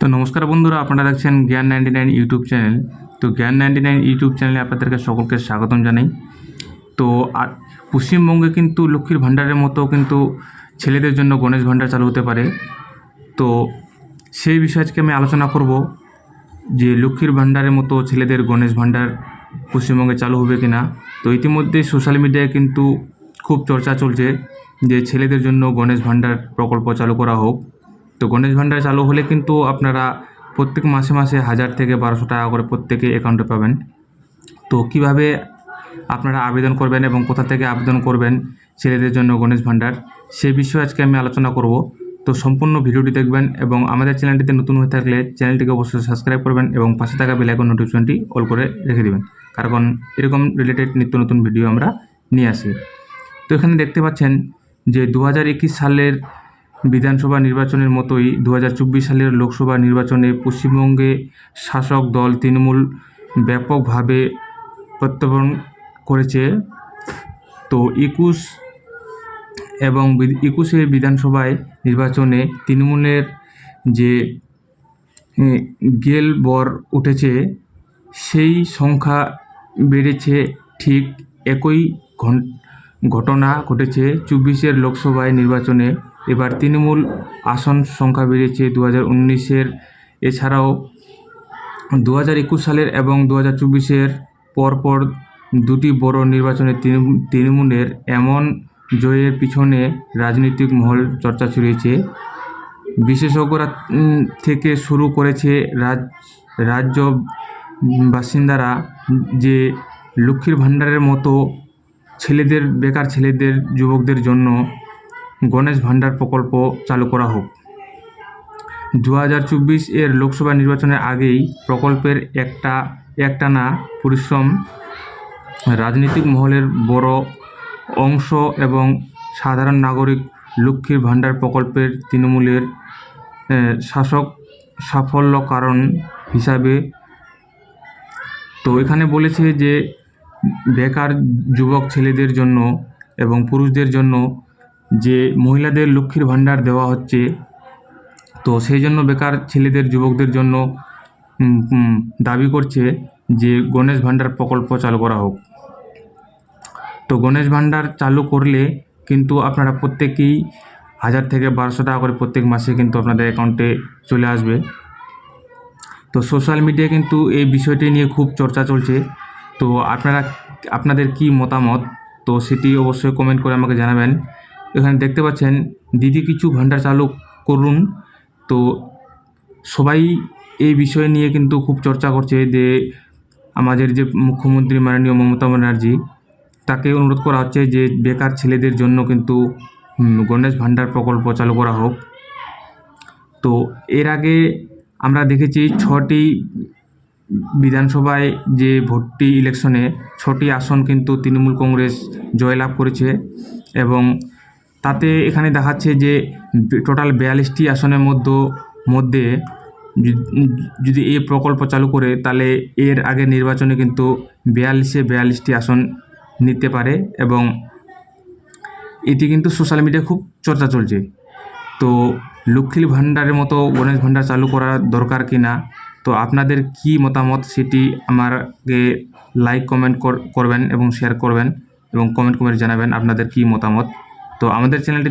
তো নমস্কার বন্ধুরা, আপনারা দেখছেন জ্ঞান নাইনটি নাইন ইউটিউব চ্যানেল। তো জ্ঞান নাইনটি নাইন ইউটিউব চ্যানেলে আপনাদেরকে সকলকে স্বাগতম জানাই। তো আর পশ্চিমবঙ্গে কিন্তু লক্ষ্মীর ভাণ্ডারের মতো কিন্তু ছেলেদের জন্য গণেশ ভাণ্ডার চালু হতে পারে। তো সেই বিষয়ে আজকে আমি আলোচনা করব যে লক্ষ্মীর ভাণ্ডারের মতো ছেলেদের গণেশ ভাণ্ডার পশ্চিমবঙ্গে চালু হবে কি না তো ইতিমধ্যে সোশ্যাল মিডিয়ায় কিন্তু খুব চর্চা চলছে যে ছেলেদের জন্য গণেশ ভাণ্ডার প্রকল্প চালু করা হোক। তো গণেশ ভাণ্ডার চালু হলে কিন্তু আপনারা প্রত্যেক মাসে মাসে হাজার থেকে বারোশো টাকা করে প্রত্যেকে অ্যাকাউন্টে পাবেন। তো কীভাবে আপনারা আবেদন করবেন এবং কোথা থেকে আবেদন করবেন ছেলেদের জন্য গণেশ ভাণ্ডার সে বিষয়ে আজকে আমি আলোচনা করব। তো সম্পূর্ণ ভিডিওটি দেখবেন এবং আমাদের চ্যানেলটিতে নতুন হয়ে থাকলে চ্যানেলটিকে অবশ্যই সাবস্ক্রাইব করবেন এবং পাশে থাকা বেলাইকন নোটিফিকেশনটি অল করে রেখে দেবেন। কারণ এরকম রিলেটেড নিত্য নতুন ভিডিও আমরা নিয়ে আসি। তো এখানে দেখতে পাচ্ছেন যে দু হাজার একুশ সালের বিধানসভা নির্বাচনের মতোই দু হাজার চব্বিশ সালের লোকসভা নির্বাচনে পশ্চিমবঙ্গে শাসক দল তৃণমূল ব্যাপকভাবে প্রত্যর্পণ করেছে। তো একুশ এবং একুশে বিধানসভায় নির্বাচনে তৃণমূলের যে গেল বর উঠেছে, সেই সংখ্যা বেড়েছে ঠিক একই ঘটনা ঘটেছে চব্বিশের লোকসভায় নির্বাচনে। এবার তৃণমূল আসন সংখ্যা বেড়েছে দু হাজার উনিশের। এছাড়াও দু হাজার একুশ সালের এবং দু হাজার চব্বিশের পরপর দুটি বড় নির্বাচনে তৃণমূল- তৃণমূলের এমন জয়ের পিছনে রাজনৈতিক মহল চর্চা ছড়িয়েছে বিশেষজ্ঞরা থেকে শুরু করেছে রাজ, রাজ্য বাসিন্দারা যে লক্ষ্মীর ভাণ্ডারের মতো ছেলেদের, বেকার ছেলেদের, যুবকদের জন্য গণেশ ভাণ্ডার প্রকল্প চালু করা হোক। দু হাজার চব্বিশ এর লোকসভা নির্বাচনের আগেই প্রকল্পের একটা, একটানা পরিশ্রম রাজনৈতিক মহলের বড় অংশ এবং সাধারণ নাগরিক লক্ষ্মীর ভাণ্ডার প্রকল্পের তৃণমূলের শাসক সাফল্য কারণ হিসাবে তো এখানে বলেছে যে বেকার যুবক ছেলেদের জন্য এবং পুরুষদের জন্য যে মহিলাদের লক্ষ্মীর ভাণ্ডার দেওয়া হচ্ছে, তো সেই জন্য বেকার ছেলেদের, যুবকদের জন্য দাবি করছে যে গণেশ ভাণ্ডার প্রকল্প চালু করা হোক। তো গণেশ ভাণ্ডার চালু করলে কিন্তু আপনারা প্রত্যেকেই হাজার থেকে বারোশো টাকা করে প্রত্যেক মাসে কিন্তু আপনাদের অ্যাকাউন্টে চলে আসবে। তো সোশ্যাল মিডিয়ায় কিন্তু এই বিষয়টি নিয়ে খুব চর্চা চলছে। তো আপনারা, আপনাদের কি মতামত? তো সেটি অবশ্যই কমেন্ট করে আমাকে জানাবেন। এখানে দেখতে পাচ্ছেন দিদি কিছু ভাণ্ডার চালু করুন। তো সবাই এই বিষয় নিয়ে কিন্তু খুব চর্চা করছে যে আমাদের যে মুখ্যমন্ত্রী মাননীয় মমতা ব্যানার্জি, তাকে অনুরোধ করা হচ্ছে যে বেকার ছেলেদের জন্য কিন্তু গণেশ ভাণ্ডার প্রকল্প চালু করা হোক। তো এর আগে আমরা দেখেছি ছটি বিধানসভায় যে ভোটটি ইলেকশনে, ছটি আসন কিন্তু তৃণমূল কংগ্রেস জয়লাভ করেছে এবং তাতে এখানে দেখাচ্ছে যে টোটাল বিয়াল্লিশটি আসনের মধ্য, মধ্যে যদি- এই প্রকল্প চালু করে তাহলে এর আগে নির্বাচনে কিন্তু বিয়াল্লিশে বিয়াল্লিশটি আসন নিতে পারে এবং এটি কিন্তু সোশ্যাল মিডিয়ায় খুব চর্চা চলছে। তো লক্ষ্মীর ভাণ্ডারের মতো গণেশ ভাণ্ডার চালু করা দরকার কি না? তো আপনাদের কি মতামত সেটি আমাকে লাইক কমেন্ট করবেন এবং শেয়ার করবেন এবং কমেন্ট করে জানাবেন আপনাদের কি মতামত? তো আমাদের চ্যানেলটি